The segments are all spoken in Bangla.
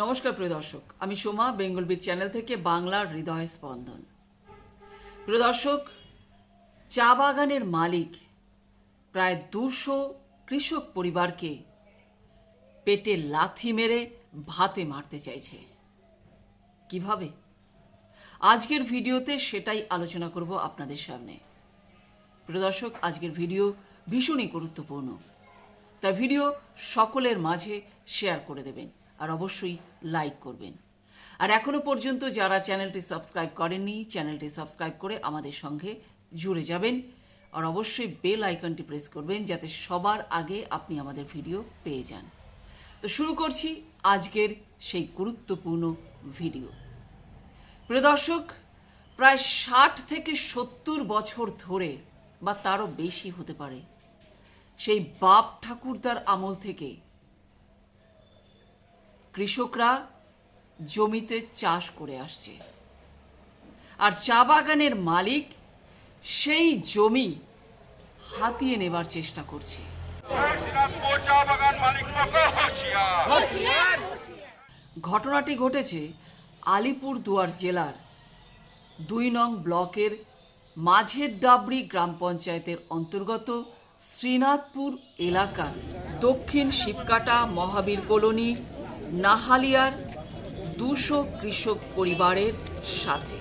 নমস্কার প্রিয় দর্শক, আমি সোমা বেঙ্গলবির চ্যানেল থেকে বাংলার হৃদয় স্পন্দন। প্রিয় দর্শক, চা বাগানের মালিক প্রায় দুশো কৃষক পরিবারকে পেটে লাথি মেরে ভাতে মারতে চাইছে। কীভাবে? আজকের ভিডিওতে সেটাই আলোচনা করব আপনাদের সামনে। প্রিয় দর্শক, আজকের ভিডিও ভীষণই গুরুত্বপূর্ণ। তা ভিডিও সকলের মাঝে শেয়ার করে দেবেন আর অবশ্যই লাইক করবেন। আর এখনও পর্যন্ত যারা চ্যানেলটি সাবস্ক্রাইব করেননি চ্যানেলটি সাবস্ক্রাইব করে আমাদের সঙ্গে জুড়ে যাবেন। আর অবশ্যই বেল আইকনটি প্রেস করবেন যাতে সবার আগে আপনি আমাদের ভিডিও পেয়ে যান। তো শুরু করছি আজকের সেই গুরুত্বপূর্ণ ভিডিও। প্রিয় দর্শক, প্রায় ষাট থেকে সত্তর বছর ধরে বা তারও বেশি হতে পারে। সেই বাপ ঠাকুরদার আমল থেকে কৃষকরা জমিতে চাষ করে আসছে। আর চা বাগানের মালিক সেই জমি হাতিয়ে নেবার চেষ্টা করছে। ঘটনাটি ঘটেছে আলিপুর দুয়ার জেলার দুই নং ব্লকের মাঝের ডাবরি গ্রাম পঞ্চায়েতের অন্তর্গত শ্রীনাথপুর এলাকার দক্ষিণ শিবকাটা মহাবীর কলোনি নাহালিয়ার দুশো কৃষক পরিবারের সাথে।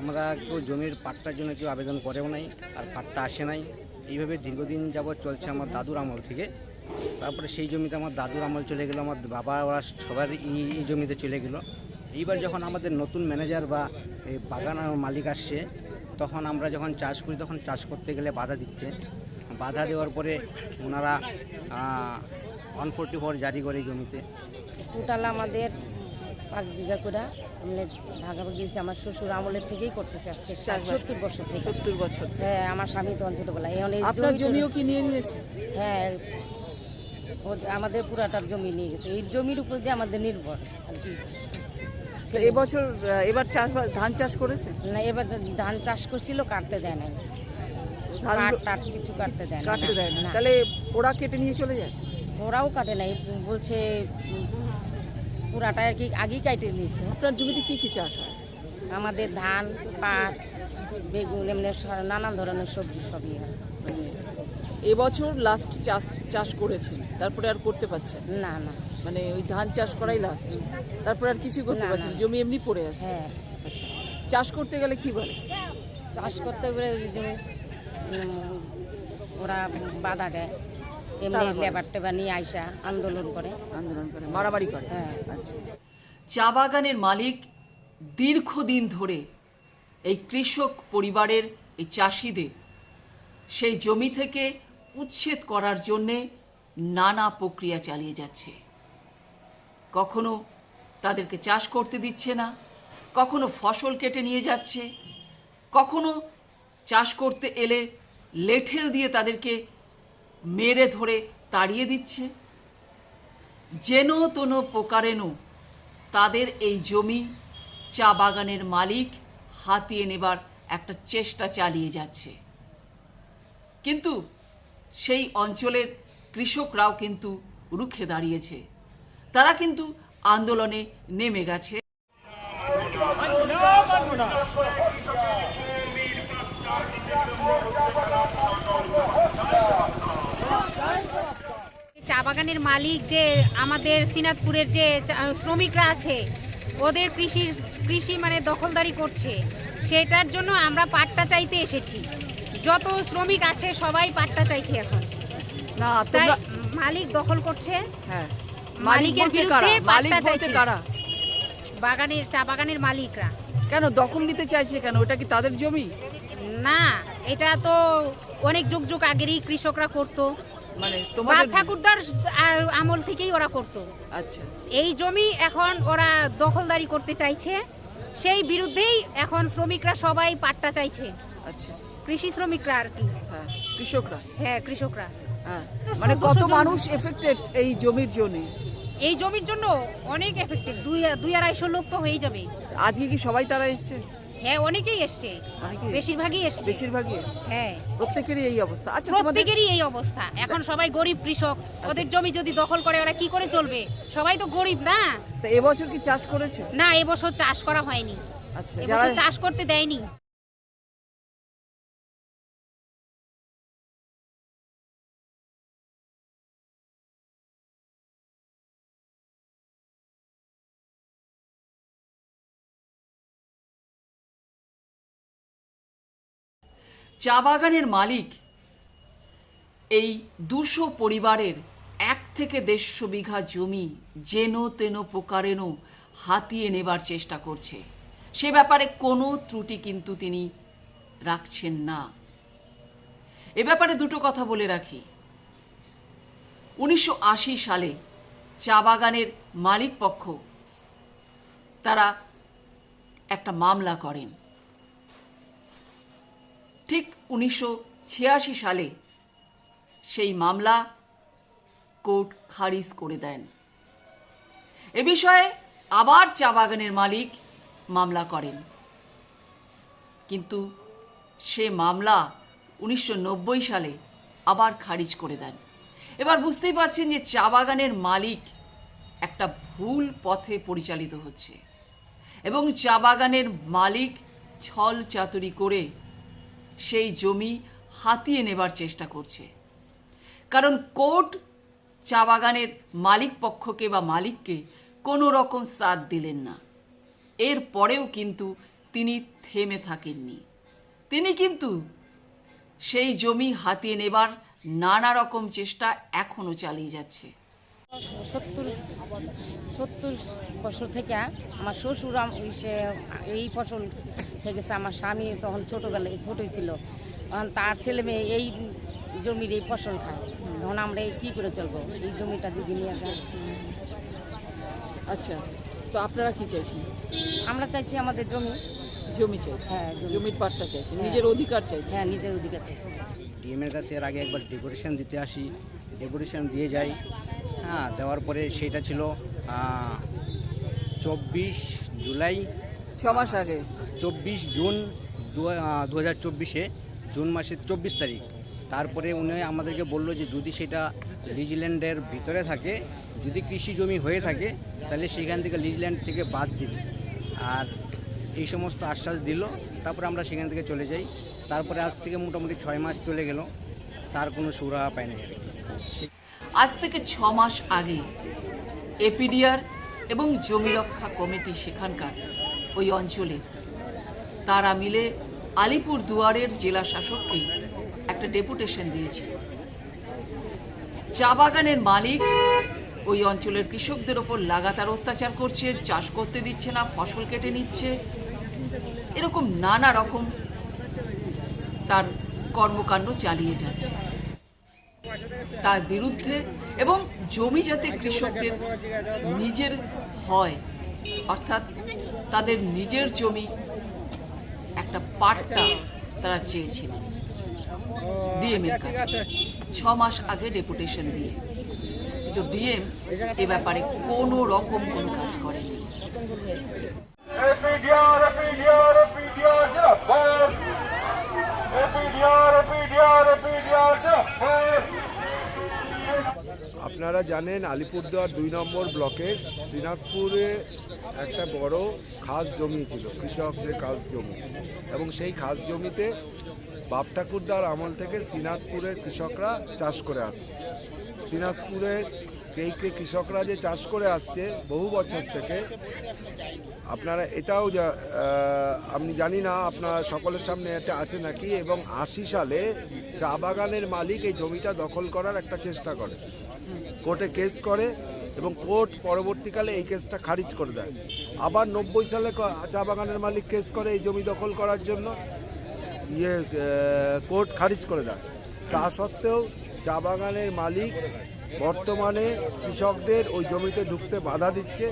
আমরা কেউ জমির পাট্টার জন্য কেউ আবেদন করেও নাই, আর পাট্টা আসে নাই। এইভাবে দীর্ঘদিন যাবৎ চলছে আমার দাদুর আমল থেকে। তারপরে সেই জমিতে আমার দাদুর আমল চলে গেলো আমার বাবা ওরা সবার এই জমিতে চলে গেলো। এইবার যখন আমাদের নতুন ম্যানেজার বা এই বাগান মালিক আসছে তখন আমরা যখন চাষ করি তখন চাষ করতে গেলে বাধা দিচ্ছে। বাধা দেওয়ার পরে ওনারা ওয়ান ফোরটি ফোর জারি করে জমিতে। টোটাল আমাদের পাঁচ বিঘা করে মানে ভাগাভাগি হচ্ছে আমার শ্বশুর আমলের থেকেই করতেছে আজকে সত্তর বছর থেকে? সত্তর বছর হ্যাঁ আমার স্বামী তখন ছোটবেলায় এই আপনার জমি জমিও কি নিয়ে নিয়েছে? হ্যাঁ আমাদের পুরাটার জমি নিয়ে গেছে। এই জমির উপর দিয়ে আমাদের নির্ভর আর কি। তো এবছর এবার চাষবাস ধান চাষ করেছে? না এবার ধান চাষ করছিল কাটতে দেয় নাই। ধান টাট কিছু কাটতে দেয় না কাটতে দেয় না না। তাহলে ওরা কেটে নিয়ে চলে যায়? ওরাও কাটে নাই বলছে পুরাটা আর কি আগেই কাটে নিয়েছে। আপনার জমিতে কি কি চাষ হয়? আমাদের ধান পাট বেগুন এমনি নানান ধরনের সবজি সবই হয়। এবছর লাস্ট চাষ চাষ করেছেন তারপরে আর করতে পারছেন না। না না। মানে ওই ধান চাষ করাই লাস্ট তারপরে আর কিছুই করতে পারছেন। জমি এমনি পড়ে আছে। হ্যাঁ। আচ্ছা। চাষ করতে গেলে কি বলে? চাষ করতে গেলে ওরা বাধা দেয়। এমনি। লেবার টেবার নিয়ে আইসা আন্দোলন করে। আন্দোলন করে মারামারি করে। হ্যাঁ। আচ্ছা। চা বাগানের মালিক দীর্ঘদিন ধরে এই কৃষক পরিবারের এই চাষিদের সেই জমি থেকে উচ্ছেদ করার জন্যে নানা প্রক্রিয়া চালিয়ে যাচ্ছে। কখনো তাদেরকে চাষ করতে দিচ্ছে না, কখনো ফসল কেটে নিয়ে যাচ্ছে, কখনো চাষ করতে এলে লেঠেল দিয়ে তাদেরকে মেরে ধরে তাড়িয়ে দিচ্ছে। যেন তোনো প্রকারেণ তাদের এই জমি চা বাগানের মালিক হাতিয়ে নেবার একটা চেষ্টা চালিয়ে যাচ্ছে। কিন্তু সেই অঞ্চলের কৃষকরাও কিন্তু রুখে দাঁড়িয়েছে। তারা কিন্তু আন্দোলনে নেমে গেছে। চা বাগানের মালিক যে আমাদের সিনাতপুরের যে শ্রমিকরা আছে, ওদের কৃষি কৃষি মানে দখলদারি করছে। সেটার জন্য আমরা পাট্টা চাইতে এসেছি। যত শ্রমিক আছে সবাই পাট্টা চাইছে এখন। না তাই তোমরা মালিক দখল করছে। হ্যাঁ। মালিকের বিরুদ্ধে বলতে চাইছে। কারা? বাগানের চা বাগানের মালিকরা। কেন দখল নিতে চাইছে কেন? ওটা কি তাদের জমি? না এটা তো অনেক যুগ যুগ আগেরই কৃষকরা করতো। মানে বাপ তোমাদের ঠাকুরদার আমল থেকেই ওরা করতো। আচ্ছা। এই জমি এখন ওরা দখলদারি করতে চাইছে। সেই বিরুদ্ধেই এখন শ্রমিকরা সবাই পাট্টা চাইছে। আচ্ছা। কৃষি শ্রমিকরা আর কি। হ্যাঁ কৃষকরা। হ্যাঁ কৃষকরা। হ্যাঁ মানে কত মানুষ এফেক্টেড এই জমির জন্য? এই জমির জন্য অনেক এফেক্টেড দুই দুই আড়াইশো লোক তো হয়ে যাবে। আজকে কি সবাই তারা এসছে? হ্যাঁ অনেকেই এসছে। বেশিরভাগই এসছে। বেশিরভাগই এসছে। হ্যাঁ। প্রত্যেকেরই এই অবস্থা। আচ্ছা প্রত্যেকেরই এই অবস্থা। এখন সবাই গরিব কৃষক। ওদের জমি যদি দখল করে ওরা কি করে চলবে? সবাই তো গরিব না? তা এবছর কি চাষ করেছ? না এবছর চাষ করা হয়নি। আচ্ছা এবছর চাষ করতে দেয়নি। চা বাগানের মালিক। এই দুশো পরিবারের এক থেকে দেড়শো বিঘা জমি যেন তেন প্রকারেণ হাতিয়ে নেবার চেষ্টা করছে। সে ব্যাপারে কোনো ত্রুটি কিন্তু তিনি রাখছেন না। এ ব্যাপারে দুটো কথা বলে রাখি। উনিশশো আশি সালে চা বাগানের মালিক পক্ষ তারা একটা মামলা করেন। ঠিক উনিশশো ছিয়াশি সালে সেই মামলা কোর্ট খারিজ করে দেন। এ বিষয়ে আবার চা বাগানের মালিক মামলা করেন। কিন্তু সে মামলা উনিশশো নব্বই সালে আবার খারিজ করে দেন। এবার বুঝতেই পারছেন যে চা বাগানের মালিক একটা ভুল পথে পরিচালিত হচ্ছে এবং চা বাগানের মালিক ছল চাতুরি করে সেই জমি হাতিয়ে নেবার চেষ্টা করছে। কারণ কোর্ট চা বাগানের মালিক পক্ষকে বা মালিককে কোনো রকম সাথ দিলেন না। এর পরেও কিন্তু তিনি থেমে থাকেননি। তিনি কিন্তু সেই জমি হাতিয়ে নেবার নানা রকম চেষ্টা এখনও চালিয়ে যাচ্ছে। সত্তর সত্তর বছর থেকে আমার শ্বশুর আম- সে এই ফসল থেকেছে আমার স্বামী তখন ছোটোবেলায় ছোটোই ছিল। তখন তার ছেলে মেয়ে এই জমির এই ফসল খায়। তখন আমরা এই কী করে চলবো? এই জমিটা দিদি নিয়ে যায়। আচ্ছা তো আপনারা কি চাইছেন? আমরা চাইছি আমাদের জমি। জমি চাইছেন? হ্যাঁ, জমির পাট্টা চাইছেন? হ্যাঁ। নিজের অধিকার চাইছেন? হ্যাঁ নিজের অধিকার চাইছি। ডিএমের কাছে এর আগে একবার ডেকোরেশন দিতে আসি। ডেকোরেশন দিয়ে যাই। হ্যাঁ দেওয়ার পরে সেটা ছিল চব্বিশ জুলাই। ছ মাস আগে। চব্বিশ জুন দু হাজার চব্বিশে জুন মাসের চব্বিশ তারিখ। তারপরে উনি আমাদেরকে বলল যে যদি সেটা লিজল্যান্ডের ভিতরে থাকে যদি কৃষি জমি হয়ে থাকে তাহলে সেখান থেকে লিজল্যান্ড থেকে বাদ দিবে। আর এই সমস্ত আশ্বাস দিল তারপরে আমরা সেখান থেকে চলে যাই। তারপরে আজ থেকে মোটামুটি ছয় মাস চলে গেল তার কোনো সুরাহা পায়নি আর কি। আজ থেকে ছ মাস আগে এপিডিআর এবং জমি রক্ষা কমিটি সেখানকার ওই অঞ্চলে তারা মিলে আলিপুর দুয়ারের জেলা শাসককে একটা ডেপুটেশন দিয়েছিল। চা বাগানের মালিক ওই অঞ্চলের কৃষকদের ওপর লাগাতার অত্যাচার করছে, চাষ করতে দিচ্ছে না, ফসল কেটে নিচ্ছে। এরকম নানা রকম তার কর্মকাণ্ড চালিয়ে যাচ্ছে। তার বিরুদ্ধে এবং জমি যাতে কৃষকদের নিজের হয়, অর্থাৎ তাদের নিজের জমি একটা পাট্টা তারা চেয়েছিলেন ডিএম এর কাছে। ছ মাস আগে ডেপুটেশন দিয়ে। কিন্তু ডিএম এ ব্যাপারে কোনো রকম কোনো কাজ করেনি। আপনারা জানেন আলিপুরদুয়ার দুই নম্বর ব্লকে শ্রীনাথপুরে একটা বড় খাস জমি ছিল, কৃষকদের খাস জমি। এবং সেই খাস জমিতে বাপ ঠাকুরদার আমল থেকে শ্রীনাথপুরের কৃষকরা চাষ করে আসছে। শ্রীনাথপুরের এই কৃষকরা যে চাষ করে আসছে, বহু বছর থেকে আপনারা এটাও আমি জানি না, আপনার সকলের সামনে এটা আছে নাকি? এবং আশি সালে চা বাগানের মালিক এই জমিটা দখল করার একটা চেষ্টা করে। কোর্টে কেস করে এবং কোর্ট পরবর্তীকালে এই কেসটা খারিজ করে দেয়। আবার নব্বই সালে চা বাগানের মালিক কেস করে এই জমি দখল করার জন্য ইয়ে কোর্ট খারিজ করে দেয়। তা সত্ত্বেও চা বাগানের মালিক বর্তমানে কৃষকদের ওই জমিতে ঢুকতে বাধা দিচ্ছে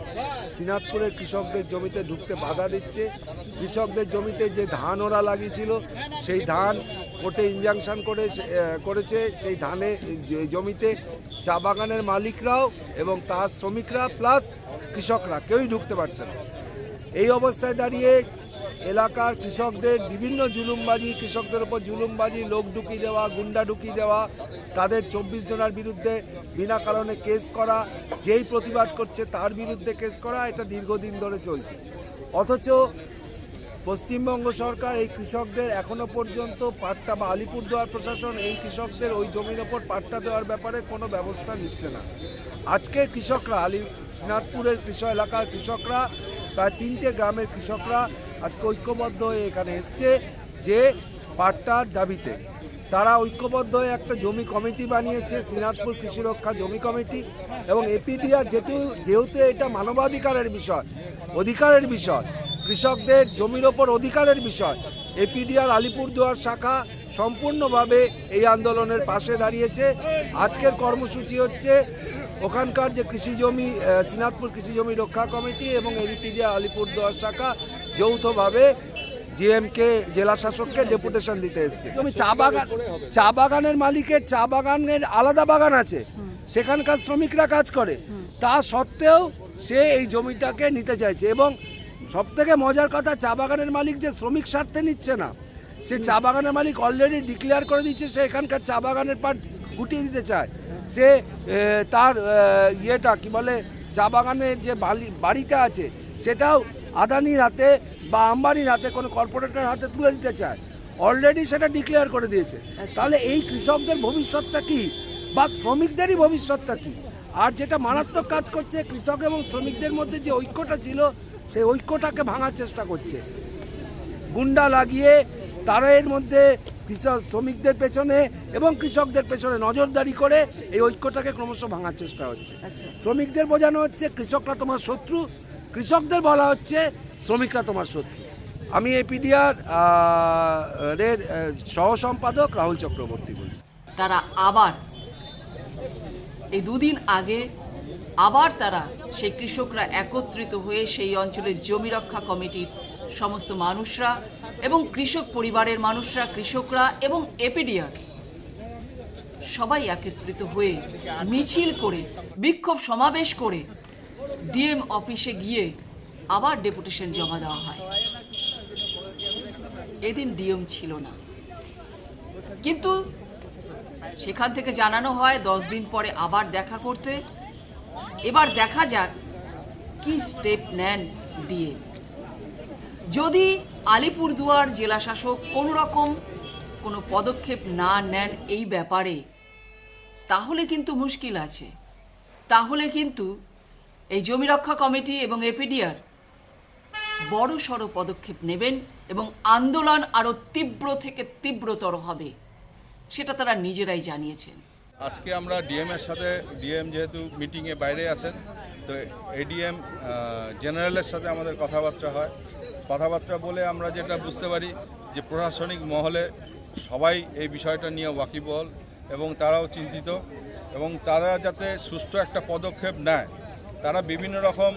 শ্রীনাথপুরের কৃষকদের জমিতে ঢুকতে বাধা দিচ্ছে। কৃষকদের জমিতে যে ধান ওরা লাগিয়েছিল, সেই ধান কোর্টে ইনজাংশন করে করেছে সেই ধানে জমিতে চা বাগানের মালিকরাও এবং তার শ্রমিকরা প্লাস কৃষকরা, কেউই ঢুকতে পারছে না। এই অবস্থায় দাঁড়িয়ে এলাকার কৃষকদের বিভিন্ন জুলুমবাজি, কৃষকদের উপর জুলুমবাজি, লোক ঢুকিয়ে দেওয়া, গুন্ডা ঢুকিয়ে দেওয়া, তাদের চব্বিশ জনের বিরুদ্ধে বিনা কারণে কেস করা, যেই প্রতিবাদ করছে তার বিরুদ্ধে কেস করা, এটা দীর্ঘদিন ধরে চলছে। অথচ পশ্চিমবঙ্গ সরকার এই কৃষকদের এখনও পর্যন্ত পাট্টা বা আলিপুরদুয়ার প্রশাসন এই কৃষকদের ওই জমির ওপর পাট্টা দেওয়ার ব্যাপারে কোনো ব্যবস্থা নিচ্ছে না। আজকে কৃষকরা, আলি সিনাদপুরের কৃষক এলাকার কৃষকরা, প্রায় তিনটে গ্রামের কৃষকরা আজকে ঐক্যবদ্ধ হয়ে এখানে এসছে যে পাট্টার দাবিতে। তারা ঐক্যবদ্ধ হয়ে একটা জমি কমিটি বানিয়েছে, শ্রীনাথপুর কৃষি রক্ষা জমি কমিটি এবং এপিডিআর যেহেতু যেহেতু এটা মানবাধিকারের বিষয়, অধিকারের বিষয় কৃষকদের জমির ওপর অধিকারের বিষয়। এপিডিআর আলিপুরদুয়ার শাখা সম্পূর্ণভাবে এই আন্দোলনের পাশে দাঁড়িয়েছে। আজকের কর্মসূচি হচ্ছে ওখানকার যে কৃষি জমি শ্রীনাথপুর কৃষি জমি রক্ষা কমিটি এবং এপিডিআর আলিপুরদুয়ার শাখা যৌথভাবে ডিএমকে জেলা শাসককে ডেপুটেশন দিতে এসছে। তুমি চা বাগান চা বাগানের মালিকের চা বাগানের আলাদা বাগান আছে। সেখানকার শ্রমিকরা কাজ করে। তা সত্ত্বেও সে এই জমিটাকে নিতে চাইছে এবং সব থেকে মজার কথা চা বাগানের মালিক যে শ্রমিক স্বার্থে নিচ্ছে না সে চা বাগানের মালিক অলরেডি ডিক্লেয়ার করে দিচ্ছে সে এখানকার চা বাগানের পাট গুটিয়ে দিতে চায়। সে তার ইয়েটা কি বলে চা বাগানের যে বাড়িটা আছে সেটাও আদানির হাতে বা আম্বানির হাতে কোনো কর্পোরেটের হাতে তুলে দিতে চায়। অলরেডি সেটা ডিক্লেয়ার করে দিয়েছে। তাহলে এই কৃষকদের ভবিষ্যৎটা কি? বা শ্রমিকদেরই ভবিষ্যৎটা কি? আর যেটা মারাত্মক কাজ করছে কৃষক এবং শ্রমিকদের মধ্যে যে ঐক্যটা ছিল সেই ঐক্যটাকে ভাঙার চেষ্টা করছে। গুন্ডা লাগিয়ে তারা এর মধ্যে কৃষক শ্রমিকদের পেছনে এবং কৃষকদের পেছনে নজরদারি করে এই ঐক্যটাকে ক্রমশ ভাঙার চেষ্টা হচ্ছে। আচ্ছা। শ্রমিকদের বোঝানো হচ্ছে কৃষকরা তোমার শত্রু কৃষকদের বলা হচ্ছে শ্রমিকরা তোমার শত্রু। আমি এপিডিআর এর সহ সম্পাদক রাহুল চক্রবর্তী বলছি। তারা আবার এই দুদিন আগে আবার তারা সেই কৃষকরা একত্রিত হয়ে সেই অঞ্চলের জমি রক্ষা কমিটির সমস্ত মানুষরা এবং কৃষক পরিবারের মানুষরা, কৃষকরা এবং এপিডিআর সবাই একত্রিত হয়ে মিছিল করে, বিক্ষোভ সমাবেশ করে ডিএম অফিসে গিয়ে আবার ডেপুটেশন জমা দেওয়া হয়। এদিন ডিএম ছিল না। কিন্তু সেখান থেকে জানানো হয়, দশ দিন পরে আবার দেখা করতে এবার দেখা যাক কি স্টেপ নেন ডিএ যদি আলিপুরদুয়ার জেলা শাসক কোনো রকম কোনো পদক্ষেপ না নেন এই ব্যাপারে, তাহলে কিন্তু মুশকিল আছে। তাহলে কিন্তু এই জমি রক্ষা কমিটি এবং এপিডিআর বড় সড় পদক্ষেপ নেবেন এবং আন্দোলন আরও তীব্র থেকে তীব্রতর হবে, সেটা তারা নিজেরাই জানিয়েছেন। আজকে আমরা ডিএম এর সাথে ডিএম যেহেতু মিটিংয়ে বাইরে আছেন, তো এডিএম জেনারেলের সাথে আমাদের কথাবার্তা হয়। কথাবার্তা বলে আমরা যেটা বুঝতে পারি যে প্রশাসনিক মহলে সবাই এই বিষয়টা নিয়ে ওয়াকিবহল এবং তারাও চিন্তিত এবং তারা যাতে সুষ্ঠু একটা পদক্ষেপ নেয়। তারা বিভিন্ন রকম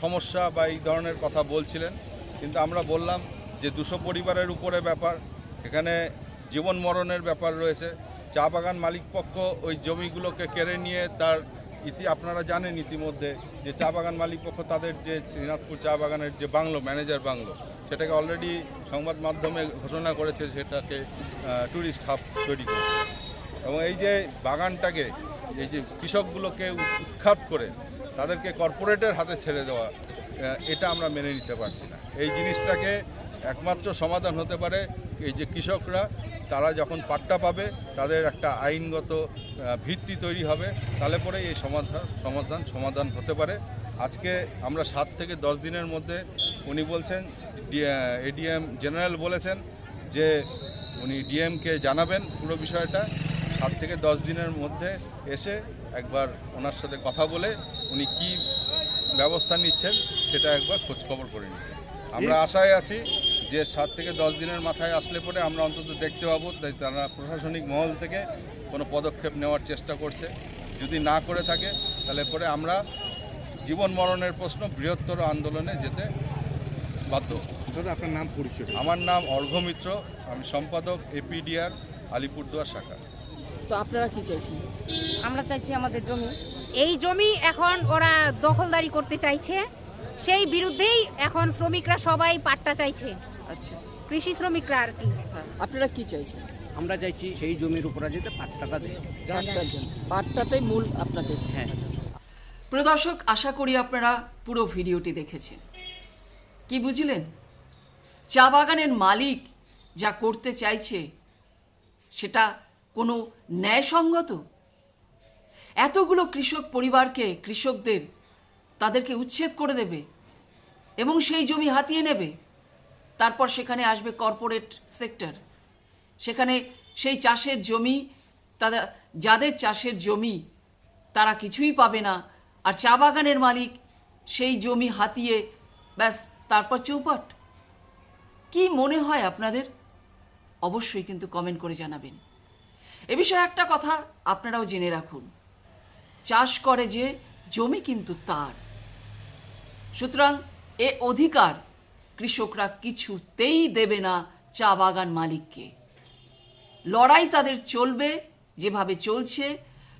সমস্যা বা এই ধরনের কথা বলছিলেন, কিন্তু আমরা বললাম যে দুশো পরিবারের উপরে ব্যাপার, এখানে জীবন মরণের ব্যাপার রয়েছে। চা বাগান মালিকপক্ষ ওই জমিগুলোকে কেড়ে নিয়ে তার ইতি আপনারা জানেন ইতিমধ্যে যে চা বাগান মালিকপক্ষ তাদের যে শ্রীনাথপুর চা বাগানের যে বাংলো ম্যানেজার বাংলো, সেটাকে অলরেডি সংবাদ মাধ্যমে ঘোষণা করেছে সেটাকে ট্যুরিস্ট হাব তৈরি করেছে। এবং এই যে বাগানটাকে, এই যে কৃষকগুলোকে উৎখাত করে তাদেরকে কর্পোরেটের হাতে ছেড়ে দেওয়া এটা আমরা মেনে নিতে পারছি না। এই জিনিসটাকে একমাত্র সমাধান হতে পারে এই যে কৃষকরা তারা যখন পাট্টা পাবে তাদের একটা আইনগত ভিত্তি তৈরি হবে। তাহলে পরে এই সমাধান সমাধান সমাধান হতে পারে। আজকে আমরা সাত থেকে দশ দিনের মধ্যে উনি বলছেন এডিএম জেনারেল বলেছেন যে উনি ডিএমকে জানাবেন পুরো বিষয়টা। সাত থেকে দশ দিনের মধ্যে এসে একবার ওনার সাথে কথা বলে উনি কি ব্যবস্থা নিচ্ছেন সেটা একবার খোঁজখবর করে নিতে আমরা আশায় আছি যে সাত থেকে দশ দিনের মাথায় আসলে পরে আমরা অন্তত দেখতে পাবো তাই তারা প্রশাসনিক মহল থেকে কোনো পদক্ষেপ নেওয়ার চেষ্টা করছে। যদি না করে থাকে তাহলে পরে আমরা জীবন মরণের প্রশ্ন বৃহত্তর আন্দোলনে যেতে বাধ্য। দাদা আপনার নাম পরিচয়? আমার নাম অর্ঘ্য মিত্র আমি সম্পাদক এপিডিআর আলিপুরদুয়ার শাখা। তো আপনারা কি চাইছেন? আমরা চাইছি আমাদের জমি। এই জমি এখন ওরা দখলদারি করতে চাইছে। সেই বিরুদ্ধেই এখন শ্রমিকরা সবাই পাট্টা চাইছে। আচ্ছা। কৃষি শ্রমিকরা আর কি। হ্যাঁ। আপনারা কি চাইছেন? আমরা চাইছি সেই জমির উপরে যেতে পাট্টাটা দেয়। পাট্টাটাই মূল আপনাদের। হ্যাঁ। প্রিয় দর্শক আশা করি আপনারা পুরো ভিডিওটি দেখেছেন। কি বুঝলেন? চা বাগানের মালিক যা করতে চাইছে সেটা কোনো ন্যায়সঙ্গত? এতগুলো কৃষক পরিবারকে কৃষকদের তাদেরকে উচ্ছেদ করে দেবে এবং সেই জমি হাতিয়ে নেবে। তারপর সেখানে আসবে কর্পোরেট সেক্টর সেখানে সেই চাষের জমি তাদের যাদের চাষের জমি, তারা কিছুই পাবে না। আর চা বাগানের মালিক সেই জমি হাতিয়ে, ব্যাস, তারপর চৌপাট। কি মনে হয় আপনাদের? অবশ্যই কিন্তু কমেন্ট করে জানাবেন। এ বিষয়ে একটা কথা আপনারাও জেনে রাখুন। চাষ করে যে জমি কিন্তু তার। সুতরাং এ অধিকার কৃষকরা কিছুতেই দেবে না চা বাগান মালিককে। লড়াই তাদের চলবে, যেভাবে চলছে।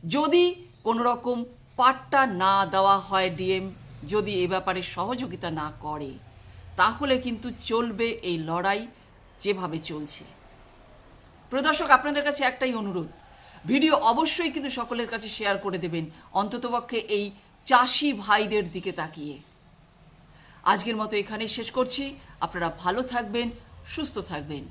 যদি কোনো রকম পাট্টা না দেওয়া হয় ডিএম, যদি এ ব্যাপারে সহযোগিতা না করে, তাহলে কিন্তু চলবে এই লড়াই যেভাবে চলছে। প্রদর্শক আপনাদের কাছে একটাই অনুরোধ। ভিডিও অবশ্যই কিন্তু সকলের কাছে শেয়ার করে দেবেন, অন্ততপক্ষে এই চাষি ভাইদের দিকে তাকিয়ে। আজকের মতো এখানে শেষ করছি। আপনারা ভালো থাকবেন সুস্থ থাকবেন।